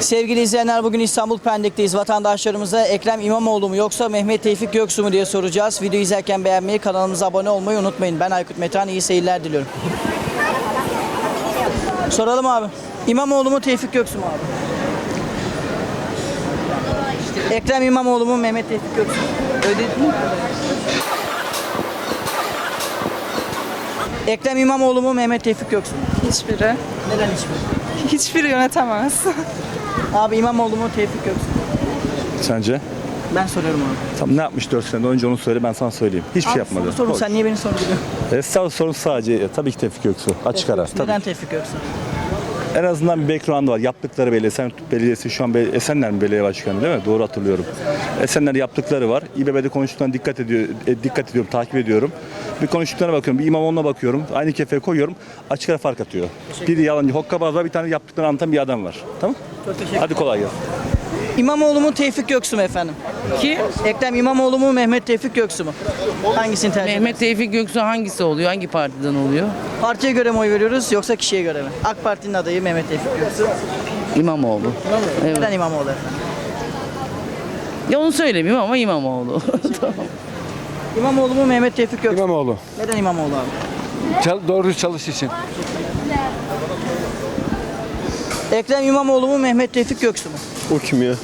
Sevgili izleyenler bugün İstanbul Pendik'teyiz. Vatandaşlarımıza Ekrem İmamoğlu mu yoksa Mehmet Tevfik Göksu mu diye soracağız. Videoyu izlerken beğenmeyi, kanalımıza abone olmayı unutmayın. Ben Aykut Metehan, iyi seyirler diliyorum. Soralım abi. İmamoğlu mu Tevfik Göksu mu abi? Ekrem İmamoğlu mu Mehmet Tevfik Göksu mu? Ödedin mi? Ekrem İmamoğlu mu Mehmet Tevfik Göksu mu? Hiçbiri. Neden hiçbir? Hiçbiri yönetemez. Abi İmamoğlu mu Tevfik Göksu? Sence? Ben soruyorum abi. Tam ne yapmış 4 sene önce onu söyle ben sana söyleyeyim. Hiçbir şey yapmadı. soru sorun Boş. sen niye beni sorguluyorsun? Estağfurullah sorun sadece e, tabii ki Tevfik Göksu. Açık ara. Tabii. Neden Tevfik Göksu? En azından bir background var. Yaptıkları belli. Esen Belediyesi şu an Esenler mi belediye başkanı değil mi? Doğru hatırlıyorum. Esenler yaptıkları var. İBB'de konuştuklarına dikkat ediyor, e, dikkat ediyorum, takip ediyorum. Bir konuştuklarına bakıyorum, bir İmamoğlu'na bakıyorum. Aynı kefeye koyuyorum. Açık ara fark atıyor. Bir yalancı, hokkabaz var, bir tane yaptıklarını anlatan bir adam var. Tamam? Çok teşekkür Hadi kolay gelsin. İmamoğlu mu Tevfik Göksu mu efendim? Ki Ekrem İmamoğlu mu Mehmet Tevfik Göksu mu? Hangisini tercih Mehmet Tevfik Göksu hangisi oluyor? Hangi partiden oluyor? Partiye göre mi oy veriyoruz yoksa kişiye göre mi? AK Parti'nin adayı Mehmet Tevfik Göksu. İmamoğlu. Evet. Neden İmamoğlu efendim? Ya onu söylemiyorum ama İmamoğlu. tamam. İmamoğlu mu Mehmet Tevfik Göksu? mu? İmamoğlu. Neden İmamoğlu abi? Çal- doğru çalış için. Ekrem İmamoğlu mu Mehmet Tevfik Göksu mu? O kim ya?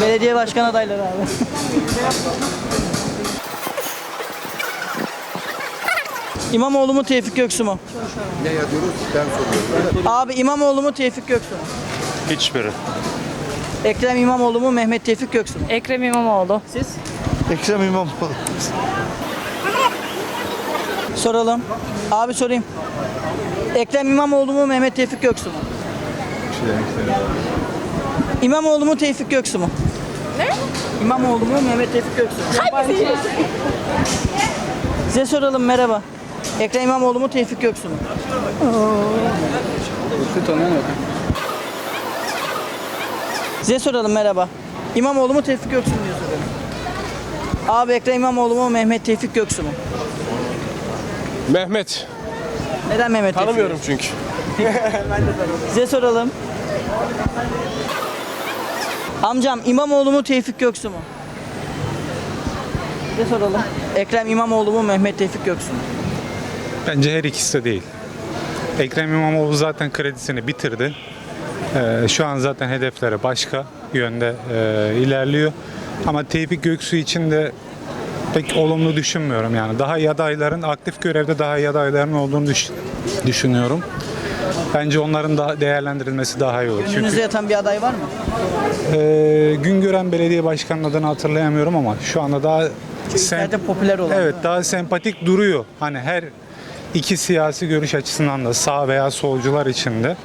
Belediye başkan adayları abi. İmamoğlu mu Tevfik Göksu mu? Ne yazıyoruz? Ben soruyorum. Abi İmamoğlu mu Tevfik Göksu mu? Hiçbiri. Ekrem İmamoğlu mu Mehmet Tevfik Göksu mu? Ekrem İmamoğlu. Siz? Ekrem İmamoğlu. Soralım. Abi sorayım. Ekrem İmamoğlu mu Mehmet Tevfik Göksu mu? İmamoğlu mu Tevfik Göksu mu? Ne? İmamoğlu mu Mehmet Tevfik Göksu mu? Size soralım merhaba. Ekrem İmamoğlu mu Tevfik Göksu mu? Size soralım merhaba. İmamoğlu mu Tevfik Göksu mu diye soruyorum. Abi Ekrem İmamoğlu mu Mehmet Tevfik Göksu mu? Mehmet. Neden Mehmet Tevfik? Tanımıyorum çünkü. Size soralım. Amcam İmamoğlu mu Tevfik Göksu mu? Size soralım. Ekrem İmamoğlu mu Mehmet Tevfik Göksu mu? Bence her ikisi de değil. Ekrem İmamoğlu zaten kredisini bitirdi. Ee, şu an zaten hedefleri başka yönde e, ilerliyor. Ama Tevfik Göksu için de pek olumlu düşünmüyorum yani. Daha iyi adayların, aktif görevde daha iyi adayların olduğunu düş- düşünüyorum. Bence onların da değerlendirilmesi daha iyi olur. Önünüzde Çünkü yatan bir aday var mı? e, Güngören Belediye Başkanı'nın adını hatırlayamıyorum ama şu anda daha sen- Nerede popüler olan? Evet daha sempatik duruyor. Hani her iki siyasi görüş açısından da sağ veya solcular içinde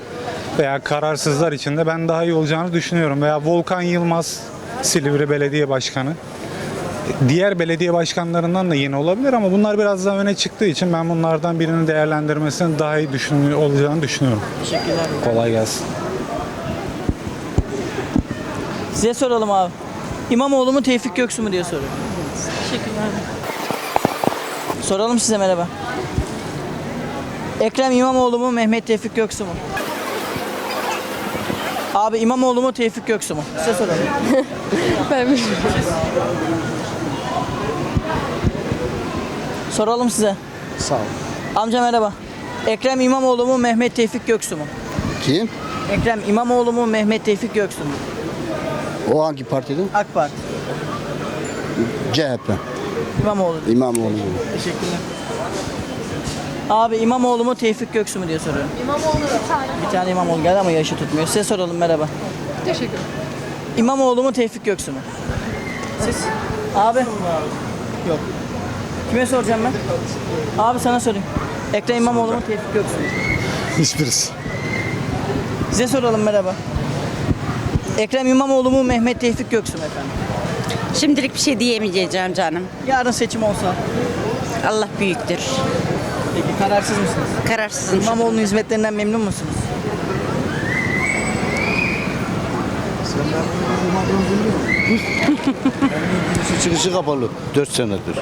veya kararsızlar içinde ben daha iyi olacağını düşünüyorum. Veya Volkan Yılmaz Silivri Belediye Başkanı. Diğer belediye başkanlarından da yeni olabilir ama bunlar biraz daha öne çıktığı için ben bunlardan birinin değerlendirmesinin daha iyi düşünüyor olacağını düşünüyorum. Teşekkürler. Kolay gelsin. Size soralım abi. İmamoğlu mu Tevfik Göksu mu diye soruyorum. Soralım size merhaba. Ekrem İmamoğlu mu Mehmet Tevfik Göksu mu? Abi İmamoğlu mu Tevfik Göksu mu? Size soralım. Soralım size. Sağ ol. Amca merhaba. Ekrem İmamoğlu mu Mehmet Tevfik Göksu mu? Kim? Ekrem İmamoğlu mu Mehmet Tevfik Göksu mu? O hangi partiden? AK Parti. CHP. İmamoğlu. İmamoğlu. Teşekkürler. Abi İmamoğlu mu Tevfik Göksu mu diye soruyorum. İmamoğlu bir tane. İmamoğlu geldi ama yaşı tutmuyor. Size soralım merhaba. Teşekkür İmamoğlu mu Tevfik Göksu mu? Siz? Abi. Yok. Kime soracağım ben? Abi sana sorayım. Ekrem İmamoğlu mu Tevfik Göksu mu? Hiçbirisi. Size soralım merhaba. Ekrem İmamoğlu mu Mehmet Tevfik Göksu mu efendim? Şimdilik bir şey diyemeyeceğim canım. Yarın seçim olsa. Allah büyüktür. Peki kararsız mısınız? Kararsızım. İmamoğlu'nun hizmetlerinden memnun musunuz? Şu çıkışı kapalı 4 senedir.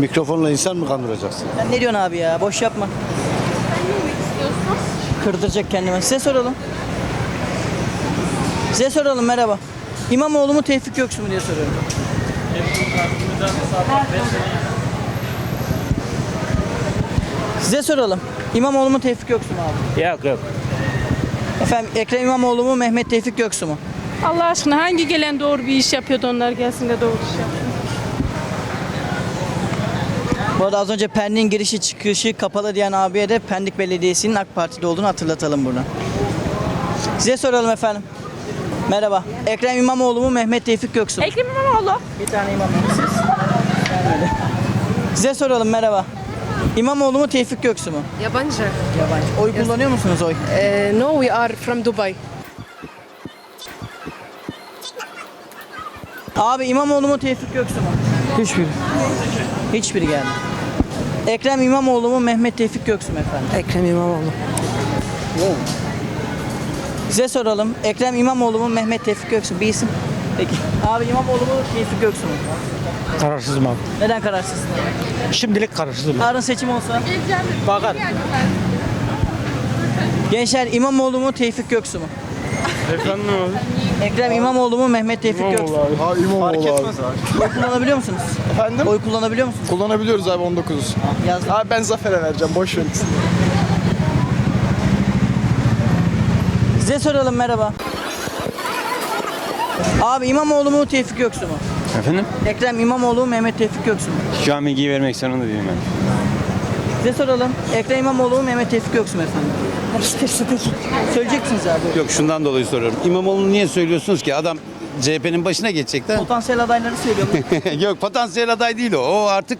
Mikrofonla insan mı kandıracaksın? Sen ne diyorsun abi ya? Boş yapma. Kırdıracak kendime. Size soralım. Size soralım merhaba. İmamoğlu mu Tevfik Göksu mu diye soruyorum. Size soralım. İmamoğlu mu Tevfik Göksu mu abi? Yok yok. Efendim Ekrem İmamoğlu mu Mehmet Tevfik Göksu mu? Allah aşkına hangi gelen doğru bir iş yapıyordu onlar gelsin de doğru iş yapsın. Bu arada az önce Pendik'in girişi çıkışı kapalı diyen abiye de Pendik Belediyesi'nin AK Parti'de olduğunu hatırlatalım burada. Size soralım efendim. Merhaba. Ekrem İmamoğlu mu Mehmet Tevfik Göksu mu? Ekrem İmamoğlu. Bir tane İmamoğlu siz. Size soralım merhaba. İmamoğlu mu Tevfik Göksu mu? Yabancı. Yabancı. Oy kullanıyor musunuz oy? Uh, no, we are from Dubai. Abi İmamoğlu mu Tevfik Göksu mu? Hiçbiri. Hiçbiri geldi. Ekrem İmamoğlu mu Mehmet Tevfik Göksu mu efendim? Ekrem İmamoğlu. Size soralım. Ekrem İmamoğlu mu Mehmet Tevfik Göksu mu? Bir isim. Peki. Abi İmamoğlu mu Tevfik Göksu mu? Kararsızım abi. Neden kararsızsın? Şimdilik kararsızım. Yarın seçim olsa Bakar. gençler İmamoğlu mu Tevfik Göksu mu? Efendim abi. Ekrem İmamoğlu mu Mehmet Tevfik Göksu mu? Ha İmamoğlu abi. Oy kullanabiliyor musunuz? Efendim? Oy kullanabiliyor musunuz? Kullanabiliyoruz abi 19. Yazdım. Abi ben Zafer'e vereceğim. Boş ver. Size soralım merhaba. Abi İmamoğlu mu Tevfik Göksu mu? Efendim? Ekrem İmamoğlu mu Mehmet Tevfik Göksu mu? Şu an bilgiyi vermek zorunda değilim ben. Size soralım. Ekrem İmamoğlu mu Mehmet Tevfik Göksu mu efendim? Söyleyecek misiniz abi? Yok şundan dolayı soruyorum. İmamoğlu'nu niye söylüyorsunuz ki? Adam CHP'nin başına geçecek de. Potansiyel adayları söylüyorum. Yok potansiyel aday değil o. O artık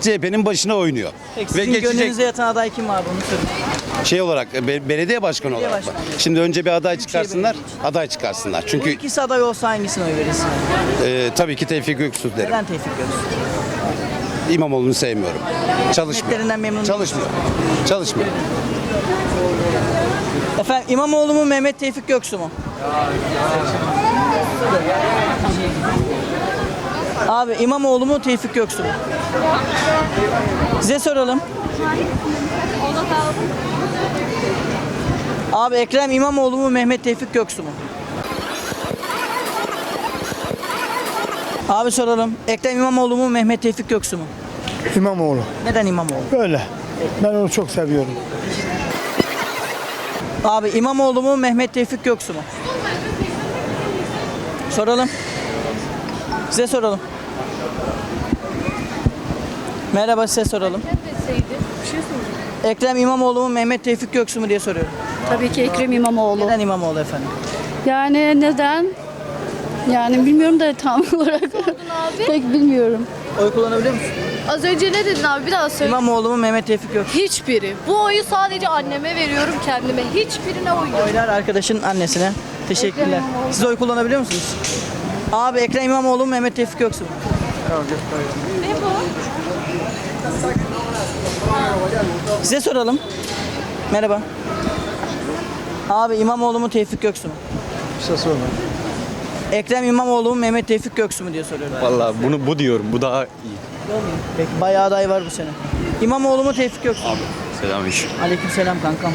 CHP'nin başına oynuyor. Peki sizin gönlünüze yatan aday kim abi onu sorun. şey olarak be- belediye başkanı Belediye olarak. başkanı. Şimdi önce bir aday çıkarsınlar. belediye Aday çıkarsınlar. Bu Çünkü ikisi aday olsa hangisine oy verirsin? e, tabii ki Tevfik Göksu derim. Neden Tevfik Göksu? İmamoğlu'nu sevmiyorum. Çalışmıyor. Hizmetlerinden memnun değilim. Çalışmıyor. Çalışmıyor. Efendim İmamoğlu mu Mehmet Tevfik Göksu mu? Abi İmamoğlu mu Tevfik Göksu mu? Size soralım. Abi Ekrem İmamoğlu mu Mehmet Tevfik Göksu mu? Abi soralım. Ekrem İmamoğlu mu Mehmet Tevfik Göksu mu? İmamoğlu. Neden İmamoğlu? Böyle. Ben onu çok seviyorum. Abi İmamoğlu mu Mehmet Tevfik Göksu mu? Soralım. Size soralım. Merhaba size soralım. Ekrem İmamoğlu mu Mehmet Tevfik Göksu mu diye soruyorum. Tabii ki Ekrem İmamoğlu. Neden İmamoğlu efendim? Yani neden? Yani bilmiyorum da tam olarak. Pek bilmiyorum. Oy kullanabiliyor musun? Az önce ne dedin abi? Bir daha söyle. İmamoğlu mu Mehmet Tevfik Göksu? Hiçbiri. Bu oyu sadece anneme veriyorum kendime. Hiçbirine oy yok. Oylar arkadaşın annesine. Teşekkürler. Siz oy kullanabiliyor musunuz? Abi Ekrem İmamoğlu mu Mehmet Tevfik Göksu mu? Size soralım. Merhaba. Abi İmamoğlu mu Tevfik Göksu mu? İşte sonra. Ekrem İmamoğlu mu Mehmet Tevfik Göksu mu diye soruyorum. Vallahi bunu bu diyorum. Bu daha iyi. Peki bayağı aday var bu sene. İmamoğlu mu Tevfik Göksu mu? Selamünaleyküm. Aleykümselam kankam.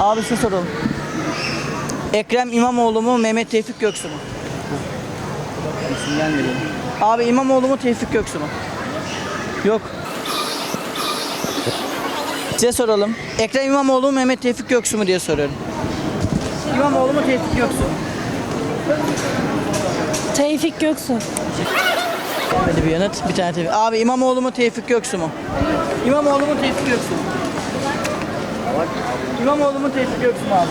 Abi size soralım. Ekrem İmamoğlu mu Mehmet Tevfik Göksu mu? Abi İmamoğlu mu Tevfik Göksu mu? Yok. Size soralım. Ekrem İmamoğlu mu Mehmet Tevfik Göksu mu diye soruyorum. İmamoğlu mu Tevfik Göksu mu? Tevfik Göksu. Hadi bir yanıt. Bir tane Tevfik. Abi İmamoğlu mu Tevfik Göksu mu? İmamoğlu mu Tevfik Göksu mu? İmamoğlu mu Tevfik Göksu mu abi?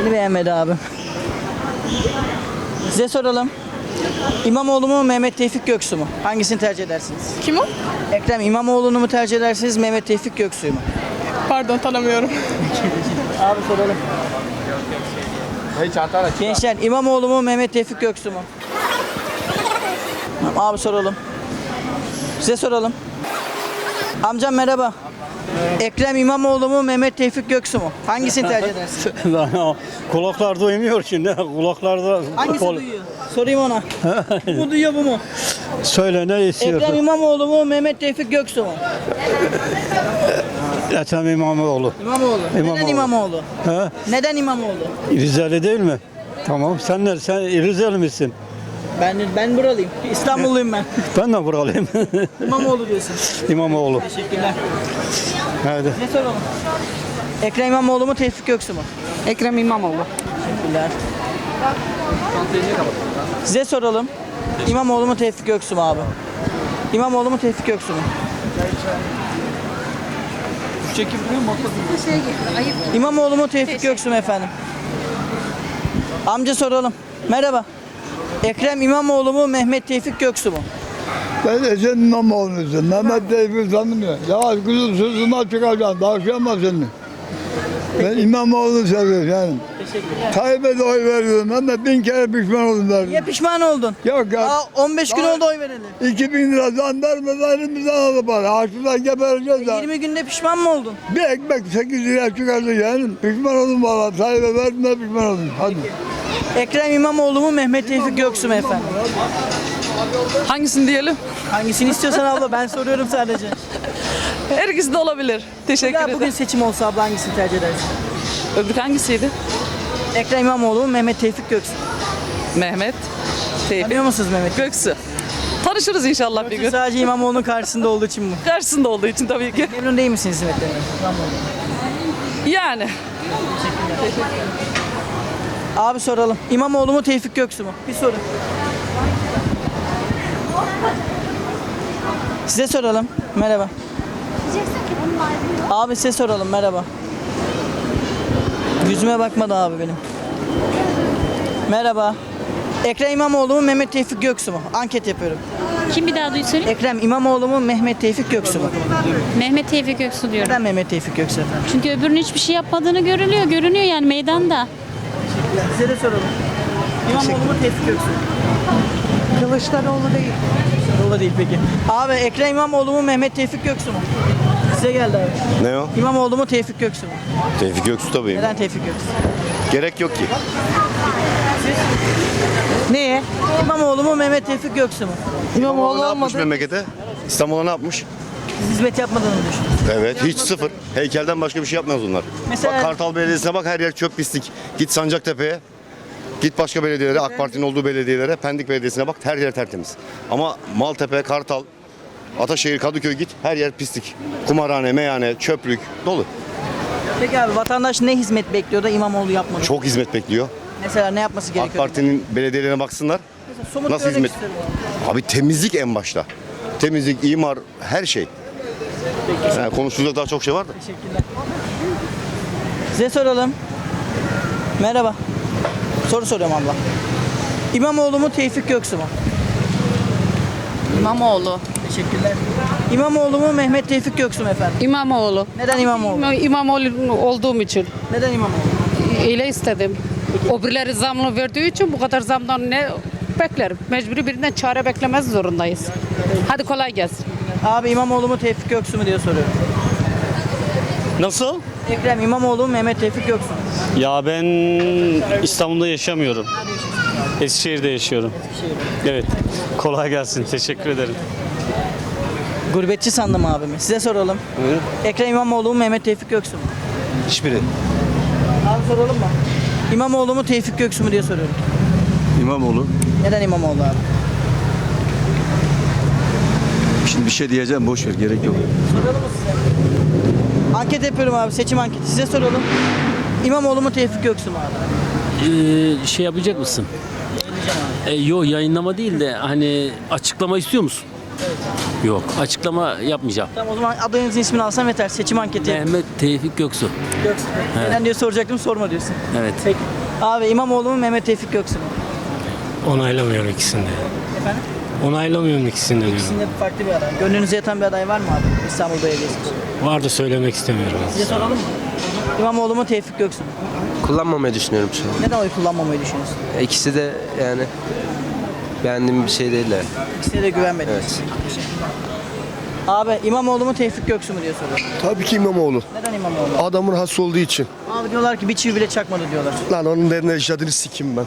Beni beğenmedi abi. Size soralım. İmamoğlu mu Mehmet Tevfik Göksu mu? Hangisini tercih edersiniz? Kim o? Ekrem İmamoğlu'nu mu tercih edersiniz Mehmet Tevfik Göksu'yu mu? Pardon tanımıyorum. Abi soralım. Gençler İmamoğlu mu Mehmet Tevfik Göksu mu? Abi soralım. Size soralım. Amcam merhaba. Ekrem İmamoğlu mu Mehmet Tevfik Göksu mu? Hangisini tercih edersin? Kulaklar duymuyor şimdi. Kulaklarda Hangisi duyuyor? Sorayım ona. bu duyuyor bu mu? Söyle ne Ekrem İmamoğlu mu Mehmet Tevfik Göksu mu? Ethem İmamoğlu. İmamoğlu. Neden İmamoğlu. İmamoğlu? He? Neden İmamoğlu? Rizeli değil mi? Tamam sen ne? Sen Rizeli misin? Ben ben buralıyım. İstanbulluyum ben. Ben de buralıyım. İmamoğlu diyorsun. İmamoğlu. Teşekkürler. Hadi. Ne soralım? Ekrem İmamoğlu mu Tevfik Göksu mu? Ekrem İmamoğlu. Teşekkürler. Size soralım. İmamoğlu mu Tevfik Göksu mu abi? İmamoğlu mu Tevfik Göksu mu? Çekim İmamoğlu mu Tevfik Göksu mu efendim? Amca soralım. Merhaba. Ekrem İmamoğlu mu Mehmet Tevfik Göksu mu? Ben Ecem İmamoğlu'nun. Mehmet Bey'i tanımıyor. Ya kızım sözüme çıkacaksın. Taşıyamaz seni. Ben İmamoğlu'nu seviyorum yani. Teşekkürler. Tayyip'e de oy veriyorum. Ben de bin kere pişman oldum Niye derdim. pişman oldun? Yok ya. Aa, 15 gün Daha- oldu oy vereli. 2000 lira jandarmadan elimizden aldı bana. Açlıktan gebereceğiz ya. 20 günde pişman mı oldun? Bir ekmek 8 liraya çıkardı yani. Pişman oldum valla. Tayyip'e verdim de pişman oldum. Hadi. Ekrem İmamoğlu mu Mehmet Tevfik Göksu mu efendim? Hangisini diyelim? Hangisini istiyorsan abla ben soruyorum sadece. Her ikisi de olabilir. Teşekkür Ya bugün seçim olsa abla hangisini tercih edersin? Öbür hangisiydi? Ekrem İmamoğlu Mehmet Tevfik Göksu? Mehmet. Tevfik. Tanıyor musunuz Mehmet? Göksu. Tanışırız inşallah bir gün. Sadece İmamoğlu'nun karşısında olduğu için mi? Karşısında olduğu için tabii ki. Memnun değil misiniz hizmetlerinden? Yani. Abi soralım. İmamoğlu mu Tevfik Göksu mu? Bir soru. Size soralım. Merhaba. Abi size soralım. Merhaba. Yüzüme bakmadı abi benim. Merhaba. Ekrem İmamoğlu mu Mehmet Tevfik Göksu mu? Anket yapıyorum. Kim bir daha duy söyle? Ekrem İmamoğlu mu Mehmet Tevfik Göksu mu? Mehmet Tevfik Göksu diyorum. Neden Mehmet Tevfik Göksu efendim? Çünkü öbürünün hiçbir şey yapmadığını görülüyor. Görünüyor yani meydanda. Size de soralım. İmamoğlu mu Tevfik Göksu mu? Kılıçdaroğlu değil. Kılıçdaroğlu değil peki. Abi Ekrem İmamoğlu mu Mehmet Tevfik Göksu mu? Size geldi abi. Ne o? İmamoğlu mu Tevfik Göksu mu? Tevfik Göksu tabii. Neden Tevfik Göksu? Gerek yok ki. Neye? İmamoğlu mu Mehmet Tevfik Göksu mu? İmamoğlu ne yapmış memlekete? İstanbul'a ne yapmış? Siz hizmet yapmadığını düşünüyorsunuz. Evet hiç sıfır. Heykelden başka bir şey yapmaz onlar. Mesela- Bak Kartal Belediyesi'ne bak her yer çöp pislik. Git Sancaktepe'ye. Git başka belediyelere, AK Parti'nin olduğu belediyelere, Pendik Belediyesi'ne bak her yer tertemiz. Ama Maltepe, Kartal, Ataşehir, Kadıköy git her yer pislik. Kumarhane, meyhane, çöplük dolu. Peki abi vatandaş ne hizmet bekliyor da İmamoğlu yapmadı? Çok hizmet bekliyor. Mesela ne yapması AK gerekiyor? Parti'nin belediyelerine baksınlar. Somut nasıl örnek hizmet? Abi temizlik en başta. Temizlik, imar, her şey. Yani konuşulacak daha çok şey var da. Teşekkürler. Size soralım. Merhaba. Soru soruyorum abla. İmamoğlu mu Tevfik Göksu mu? İmamoğlu. Teşekkürler. İmamoğlu mu Mehmet Tevfik Göksu mu efendim? İmamoğlu. Neden İmamoğlu? İmamoğlu olduğum için. Neden İmamoğlu? Öyle istedim. O birileri zamlı verdiği için bu kadar zamdan ne beklerim. Mecburi birinden çare beklemez zorundayız. Hadi kolay gelsin. Abi İmamoğlu mu Tevfik Göksu mu diye soruyorum. Nasıl? Ekrem İmamoğlu mu Mehmet Tevfik Göksu mu? Ya ben İstanbul'da yaşamıyorum. Eskişehir'de yaşıyorum. Evet. Kolay gelsin. Teşekkür ederim. Gurbetçi sandım abimi. Size soralım. Ekrem İmamoğlu mu Mehmet Tevfik Göksu mu? Hiçbiri. Abi soralım mı? İmamoğlu mu Tevfik Göksu mu diye soruyorum. İmamoğlu. Neden İmamoğlu abi? Şimdi bir şey diyeceğim boş ver gerek yok. Soralım mı size? Anket yapıyorum abi seçim anketi. Size soralım. İmamoğlu mu Tevfik Göksu mu abi? Ee, şey yapacak mısın? Ee, yok yayınlama değil de hani açıklama istiyor musun? Yok açıklama yapmayacağım. Tamam o zaman adayınızın ismini alsam yeter. Seçim anketi. Mehmet Tevfik Göksu. Göksu. Neden diye soracaktım sorma diyorsun. Evet. Peki. Abi İmamoğlu mu Mehmet Tevfik Göksu mu? Onaylamıyorum ikisini de. Efendim? Onaylamıyorum ikisini de diyorum. İkisinde farklı bir aday. Gönlünüze yatan bir aday var mı abi? İstanbul Belediyesi için. Var da söylemek istemiyorum. Size soralım mı? İmamoğlu mu Tevfik Göksu mu? Kullanmamayı düşünüyorum şu an. Neden oy kullanmamayı düşünüyorsun? İkisi de yani beğendiğim bir şey değiller. İkisine de güvenmedim. Evet. Abi İmamoğlu mu Tevfik Göksu mu diye soruyorum. Tabii ki İmamoğlu. Neden İmamoğlu? Adamın hasta olduğu için. Abi diyorlar ki bir çivi bile çakmadı diyorlar. Lan onun derine icadını sikeyim ben.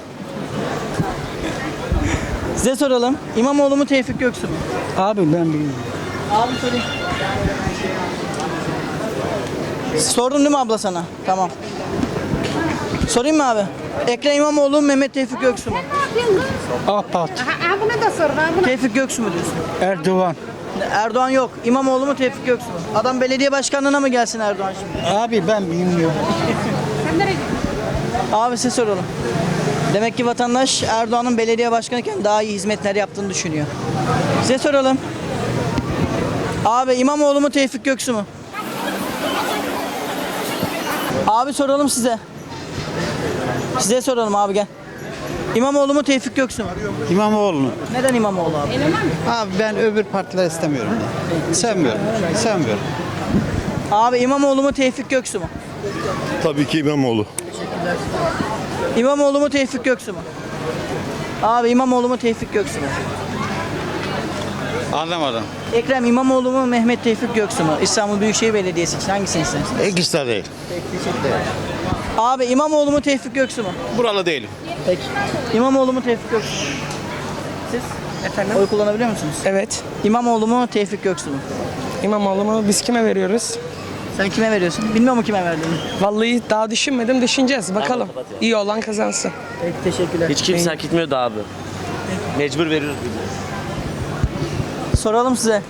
Size soralım. İmamoğlu mu Tevfik Göksu mu? Abi ben bilmiyorum. Abi sorayım. Sordum değil mi abla sana? Tamam. Sorayım mı abi? Ekrem İmamoğlu Mehmet Tevfik Göksu mu? AK Parti. Ha, bunu da sorun. Ha, bunu. Tevfik Göksu mu diyorsun? Erdoğan. Erdoğan yok. İmamoğlu mu Tevfik Göksu mu? Adam belediye başkanlığına mı gelsin Erdoğan şimdi? Abi ben bilmiyorum. Abi size soralım. Demek ki vatandaş Erdoğan'ın belediye başkanıyken daha iyi hizmetler yaptığını düşünüyor. Size soralım. Abi İmamoğlu mu Tevfik Göksu mu? Abi soralım size. Size soralım abi gel. İmamoğlu mu Tevfik Göksu mu? İmamoğlu. Neden İmamoğlu abi? Abi ben öbür partileri istemiyorum. Sevmiyorum. Sevmiyorum. Abi İmamoğlu mu Tevfik Göksu mu? Tabii ki İmamoğlu. İmamoğlu mu Tevfik Göksu mu? Abi İmamoğlu mu Tevfik Göksu mu? Anlamadım. Ekrem İmamoğlu mu Mehmet Tevfik Göksu mu? İstanbul Büyükşehir Belediyesi için hangisini istersin? İkisi de değil. Abi İmamoğlu mu Tevfik Göksu mu? Buralı değilim. Peki. İmamoğlu mu Tevfik Göksu mu? Siz? Efendim? Oy kullanabiliyor musunuz? Evet. İmamoğlu mu Tevfik Göksu mu? İmamoğlu mu? Biz kime veriyoruz? Sen kime veriyorsun? Bilmiyor mu kime verdiğini? Vallahi daha düşünmedim. Düşüneceğiz. Bakalım. İyi olan kazansın. Peki teşekkürler. Hiç kimse hak etmiyordu abi. Mecbur veriyoruz Soralım size.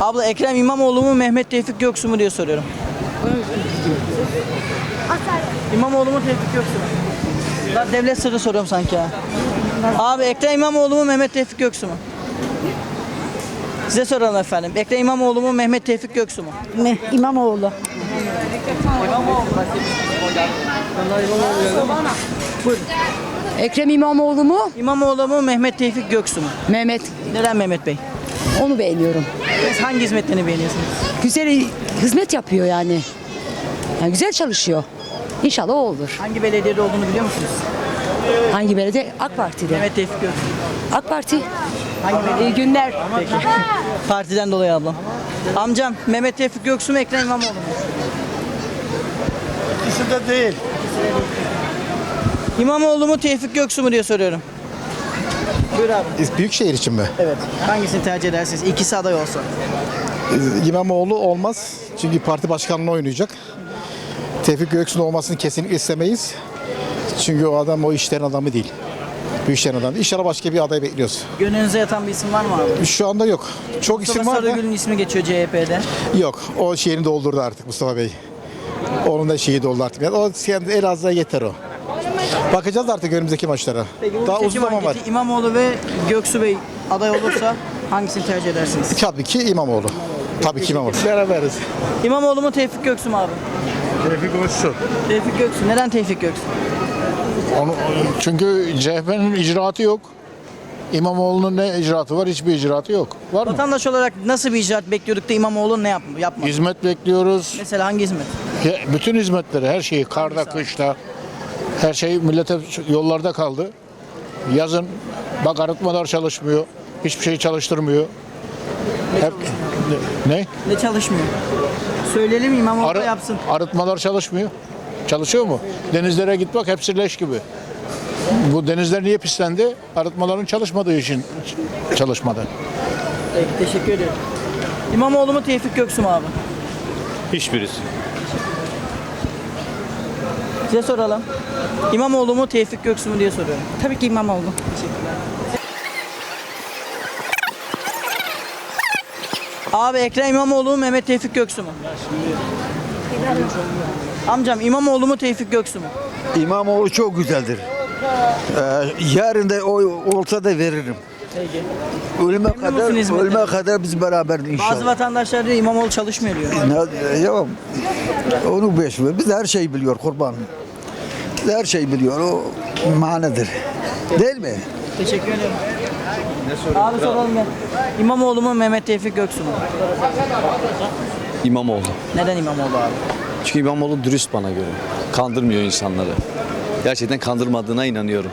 Abla Ekrem İmamoğlu mu Mehmet Tevfik Göksu mu diye soruyorum. İmamoğlu mu Tevfik Göksu mu? Lan devlet sırrı soruyorum sanki ha. Abi Ekrem İmamoğlu mu Mehmet Tevfik Göksu mu? Size soralım efendim. Ekrem İmamoğlu mu Mehmet Tevfik Göksu mu? İmamoğlu. Ekrem İmamoğlu mu? İmamoğlu mu Mehmet Tevfik Göksu mu? Mehmet. Neden Mehmet Bey? Onu beğeniyorum. Siz hangi hizmetlerini beğeniyorsunuz? Güzel hizmet yapıyor yani. yani güzel çalışıyor. İnşallah o olur. Hangi belediyede olduğunu biliyor musunuz? Hangi belediye? AK Parti'de. Mehmet Tevfik Göksu. AK Parti. Hangi belediye? İyi günler. Peki. Partiden dolayı ablam. Amcam Mehmet Tevfik Göksu mu Ekrem İmamoğlu mu? İkisi de değil. İmamoğlu mu Tevfik Göksu mu diye soruyorum. Buyur abi. Büyükşehir için mi? Evet. Hangisini tercih edersiniz? İkisi aday olsa. İmamoğlu olmaz. Çünkü parti başkanlığı oynayacak. Tevfik Göksu'nun olmasını kesinlikle istemeyiz. Çünkü o adam o işlerin adamı değil. Büyükşehir'in adamı. İnşallah başka bir aday bekliyoruz. Gönlünüze yatan bir isim var mı abi? Şu anda yok. Çok Mustafa isim var da Sarıgül'ün ismi geçiyor CHP'de. yok. O şeyini doldurdu artık Mustafa Bey. Onun da şeyi doldu artık. O Elazığ'a yeter o. Bakacağız artık önümüzdeki maçlara. Peki bu Daha uzun seçim zaman var. anketi İmamoğlu ve Göksu Bey aday olursa hangisini tercih edersiniz? Tabii ki İmamoğlu. Tabii ki İmamoğlu. Beraberiz. İmamoğlu mu Tevfik Göksu mu abi? Tevfik Göksu. Tevfik Göksu. Neden Tevfik Göksu? Onu, çünkü CHP'nin icraatı yok. İmamoğlu'nun ne icraatı var? Hiçbir icraatı yok. Var mı? Vatandaş olarak nasıl bir icraat bekliyorduk da İmamoğlu ne yap yapmadı? Hizmet bekliyoruz. Mesela hangi hizmet? Ya, Bütün hizmetleri, her şeyi, karda, kışta, her şey millete yollarda kaldı. Yazın bak arıtmalar çalışmıyor, hiçbir şey çalıştırmıyor. Hep, ne? Ne çalışmıyor? Söyleyelim da Arı- yapsın. arıtmalar çalışmıyor. Çalışıyor mu? Denizlere git bak hepsi leş gibi. Bu denizler niye pislendi? Arıtmaların çalışmadığı için çalışmadı. Peki teşekkür ederim. İmamoğlu mu Tevfik Göksu mu abi? Hiçbirisi. Size soralım. İmamoğlu mu Tevfik Göksu mu diye soruyorum. Tabii ki İmamoğlu. Abi Ekrem İmamoğlu mu Mehmet Tevfik Göksu mu? Amcam İmamoğlu mu Tevfik Göksu mu? İmamoğlu çok güzeldir. Ee, yarın da oy olsa da veririm. Peki. Ölüme Memnun kadar, hizmetten? ölüme kadar biz beraber Bazı inşallah. vatandaşlar diyor İmamoğlu çalışmıyor diyor. Ne, ya, onu beş Biz her şeyi biliyor kurban. Her şeyi biliyor. O manedir. Değil mi? Teşekkür ederim. Abi soralım gel. İmamoğlu mu Mehmet Tevfik Göksu mu? İmamoğlu. Neden İmamoğlu abi? Çünkü İmamoğlu dürüst bana göre. Kandırmıyor insanları. Gerçekten kandırmadığına inanıyorum.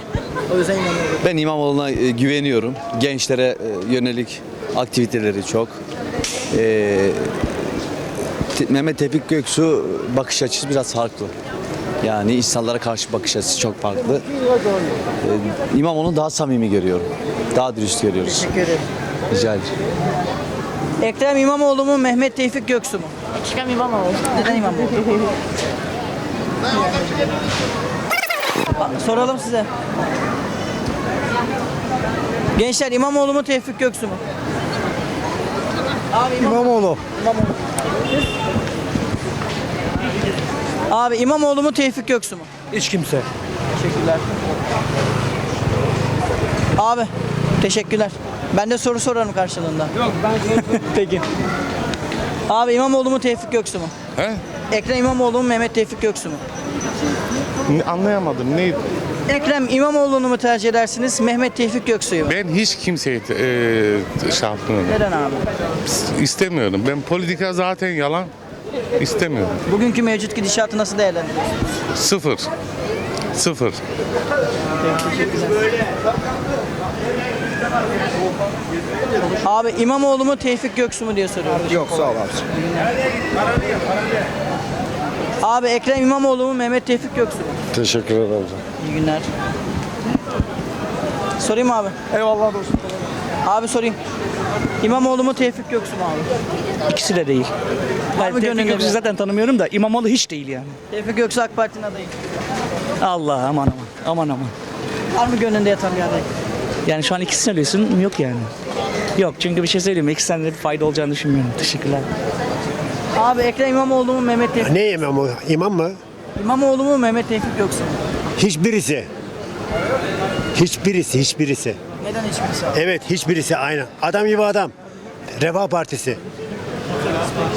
O yüzden İmamoğlu. Ben İmamoğlu'na e, güveniyorum. Gençlere e, yönelik aktiviteleri çok. E, Te- Mehmet Tevfik Göksu bakış açısı biraz farklı. Yani insanlara karşı bakış açısı çok farklı. Ee, İmamoğlu'nu daha samimi görüyorum. Daha dürüst görüyoruz. Teşekkür ederim. Rica ederim. Ekrem İmamoğlu mu Mehmet Tevfik Göksu mu? Ekrem İmamoğlu. Neden İmamoğlu? Soralım size. Gençler İmamoğlu mu Tevfik Göksu mu? Abi İmamoğlu. İmamoğlu. Abi İmamoğlu mu Tevfik Göksu mu? Hiç kimse. Teşekkürler. Abi teşekkürler. Ben de soru sorarım karşılığında. Yok ben Peki. Abi İmamoğlu mu Tevfik Göksu mu? He? Ekrem İmamoğlu mu Mehmet Tevfik Göksu mu? Anlayamadım. Ne? Ekrem İmamoğlu'nu mu tercih edersiniz Mehmet Tevfik Göksu'yu mu? Ben hiç kimseyi e, şey yapmıyorum. Neden abi? İstemiyorum. Ben politika zaten yalan. İstemiyorum. Bugünkü mevcut gidişatı nasıl değerlendiriyorsunuz? Sıfır. Sıfır. Abi İmamoğlu mu Tevfik Göksu mu diye soruyorum. Yok sağ ol abi. Abi Ekrem İmamoğlu mu Mehmet Tevfik Göksu mu? Teşekkür ederim. İyi günler. Sorayım mı abi? Eyvallah dostum. Abi sorayım. İmamoğlu mu Tevfik Göksu mu abi? İkisi de değil. Ben mı Tevfik gönlünde Göksu'yu bir? zaten tanımıyorum da İmamoğlu hiç değil yani. Tevfik Göksu AK Parti'nin adayı. Allah aman aman. Aman aman. Var mı gönlünde yatan bir aday? Yani şu an ikisini söylüyorsun yok yani. Yok çünkü bir şey söyleyeyim mi? İkisinden de bir fayda olacağını düşünmüyorum. Teşekkürler. Abi Ekrem İmamoğlu mu Mehmet Tevfik? Ne imam o? İmam mı? İmamoğlu mu Mehmet Tevfik Göksu mu? Hiçbirisi. Hiçbirisi, hiçbirisi. Neden hiçbirisi abi? Evet, hiçbirisi aynı. Adam gibi adam. Refah Partisi.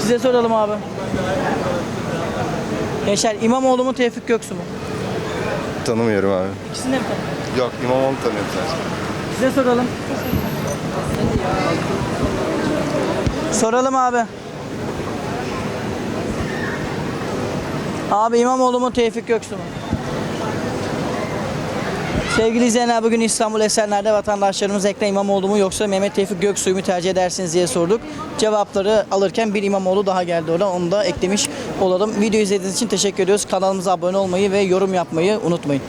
Size soralım abi. Gençler İmamoğlu mu Tevfik Göksu mu? Tanımıyorum abi. İkisini de mi tanıyorsun? Yok İmamoğlu tanıyorum sadece. Size soralım. Soralım abi. Abi İmamoğlu mu Tevfik Göksu mu? Sevgili izleyenler bugün İstanbul Esenler'de vatandaşlarımız Ekrem İmamoğlu mu yoksa Mehmet Tevfik Göksu'yu mu tercih edersiniz diye sorduk. Cevapları alırken bir İmamoğlu daha geldi oradan onu da eklemiş olalım. Video izlediğiniz için teşekkür ediyoruz. Kanalımıza abone olmayı ve yorum yapmayı unutmayın.